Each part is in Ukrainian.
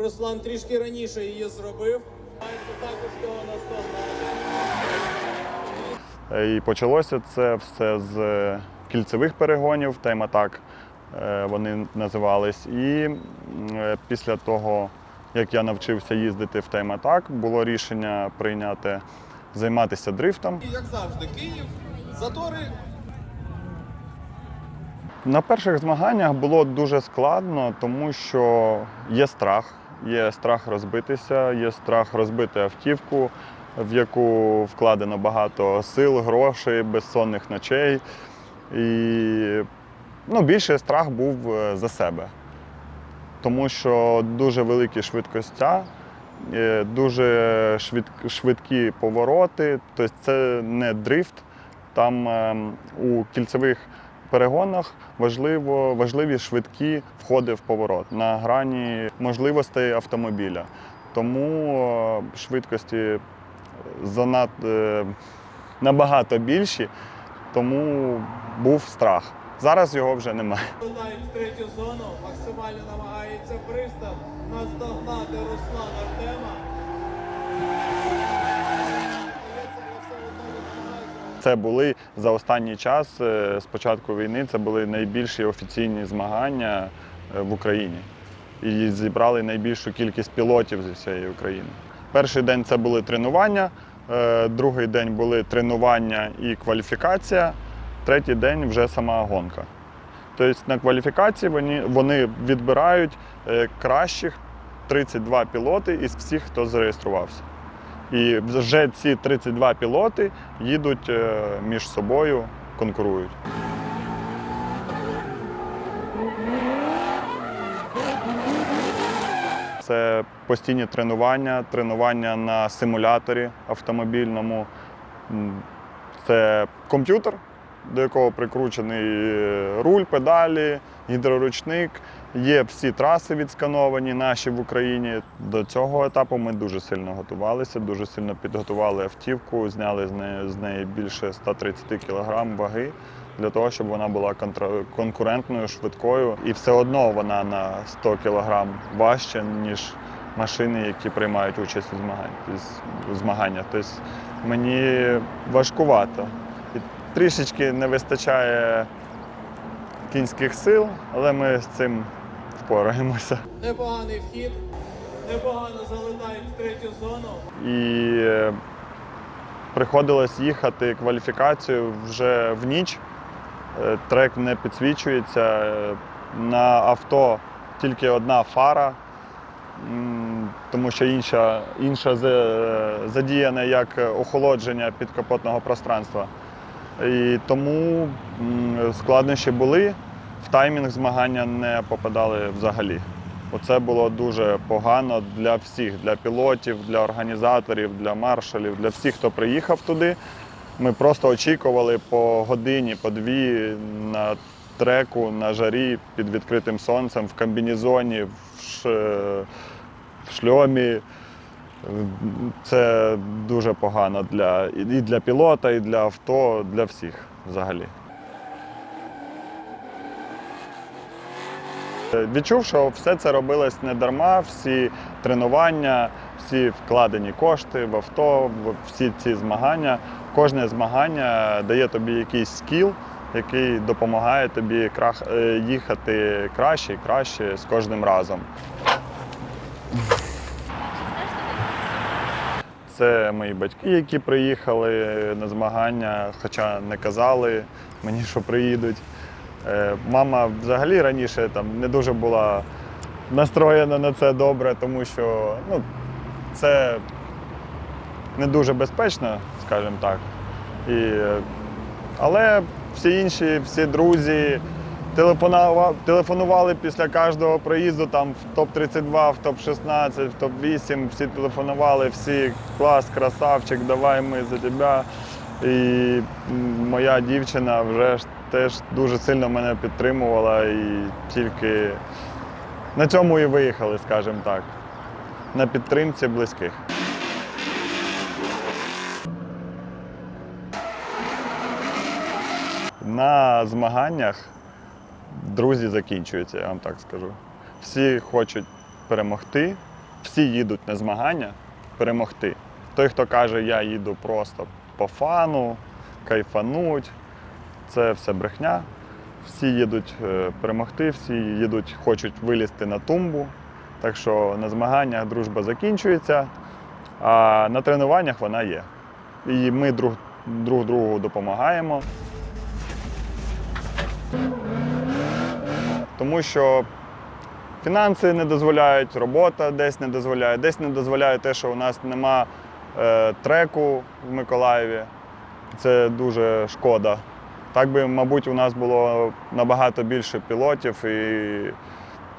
Руслан трішки раніше її зробив. Також того наздогнати. І почалося це все з е, кільцевих перегонів, тайм-атак е, вони називались. І е, після того, як я навчився їздити в тайм-атак, було рішення прийняти займатися дрифтом. І як завжди, Київ, затори. На перших змаганнях було дуже складно, тому що є страх. Є страх розбитися, є страх розбити автівку, в яку вкладено багато сил, грошей, безсонних ночей. І ну, більше страх був е, за себе, тому що дуже великі швидкостя, е, дуже швидкі повороти. Тобто це не дрифт. Там ем, у кільцевих перегонах важливо, важливі швидкі входи в поворот на грані можливостей автомобіля. Тому е, швидкості занад, е, набагато більші, тому був страх. Зараз його вже немає. Вилають в третю зону. Максимально намагається пристав наздогнати Руслан Артема. Здається, але все одно не намагається. Це були за останній час, е, з початку війни, це були найбільші офіційні змагання е, в Україні. І зібрали найбільшу кількість пілотів зі всієї України. Перший день це були тренування, е, другий день були тренування і кваліфікація, третій день вже сама гонка. Тобто на кваліфікації вони, вони відбирають кращих 32 пілоти із всіх, хто зареєструвався. І вже ці 32 пілоти їдуть е, між собою, конкурують. Це постійні тренування, тренування на симуляторі автомобільному. Це комп'ютер, до якого прикручений е, руль, педалі, гідроручник. Є всі траси відскановані наші в Україні. До цього етапу ми дуже сильно готувалися, дуже сильно підготували автівку, зняли з неї, більше 130 кг ваги для того, щоб вона була конкурентною, швидкою. І все одно вона на 100 кг важча, ніж машини, які приймають участь у змаганнях. Тобто мені важкувато. Трішечки не вистачає кінських сил, але ми з цим впораємося. Непоганий вхід. Непогано залетають в третю зону. І е, приходилось їхати кваліфікацію вже в ніч. Е, Трек не підсвічується. Е, На авто тільки одна фара, тому що інша, інша задіяна як охолодження підкапотного пространства. І тому складнощі були. В таймінг змагання не попадали взагалі. Оце було дуже погано для всіх, для пілотів, для організаторів, для маршалів, для всіх, хто приїхав туди. Ми просто очікували по годині, по дві на треку, на жарі під відкритим сонцем, в комбінезоні, в, ш... в шльомі. Це дуже погано для, і для пілота, і для авто, для всіх взагалі. Відчув, що все це робилось не дарма, всі тренування, всі вкладені кошти в авто, всі ці змагання. Кожне змагання дає тобі якийсь скіл, який допомагає тобі е, їхати краще і краще з кожним разом. Це мої батьки, які приїхали на змагання, хоча не казали мені, що приїдуть. Е, Мама взагалі раніше там не дуже була настроєна на це добре, тому що ну, це не дуже безпечно, скажімо так. І, але всі інші, всі друзі телефонували, після кожного проїзду там в топ-32, в топ-16, в топ-8, всі телефонували, всі клас, красавчик, давай ми за тебе. І моя дівчина вже ж теж дуже сильно мене підтримувала і тільки на цьому і виїхали, скажімо так, на підтримці близьких. На змаганнях друзі закінчуються, я вам так скажу. Всі хочуть перемогти, всі їдуть на змагання перемогти. Той, хто каже, я їду просто по фану, кайфануть, це все брехня. Всі їдуть е, перемогти, всі їдуть, хочуть вилізти на тумбу. Так що на змаганнях дружба закінчується, а на тренуваннях вона є. І ми друг, друг другу допомагаємо. Тому що фінанси не дозволяють, робота десь не дозволяє, десь не дозволяє те, що у нас нема е, треку в Миколаєві. Це дуже шкода. Так би, мабуть, у нас було набагато більше пілотів і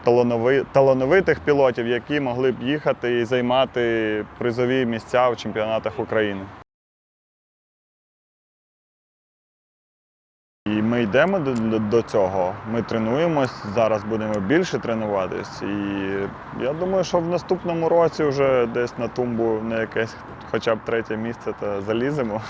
таланови- талановитих пілотів, які могли б їхати і займати призові місця в чемпіонатах України. Ми йдемо до, до- цього. Ми тренуємось, зараз будемо більше тренуватись. І я думаю, що в наступному році вже десь на тумбу на якесь хоча б третє місце та заліземо.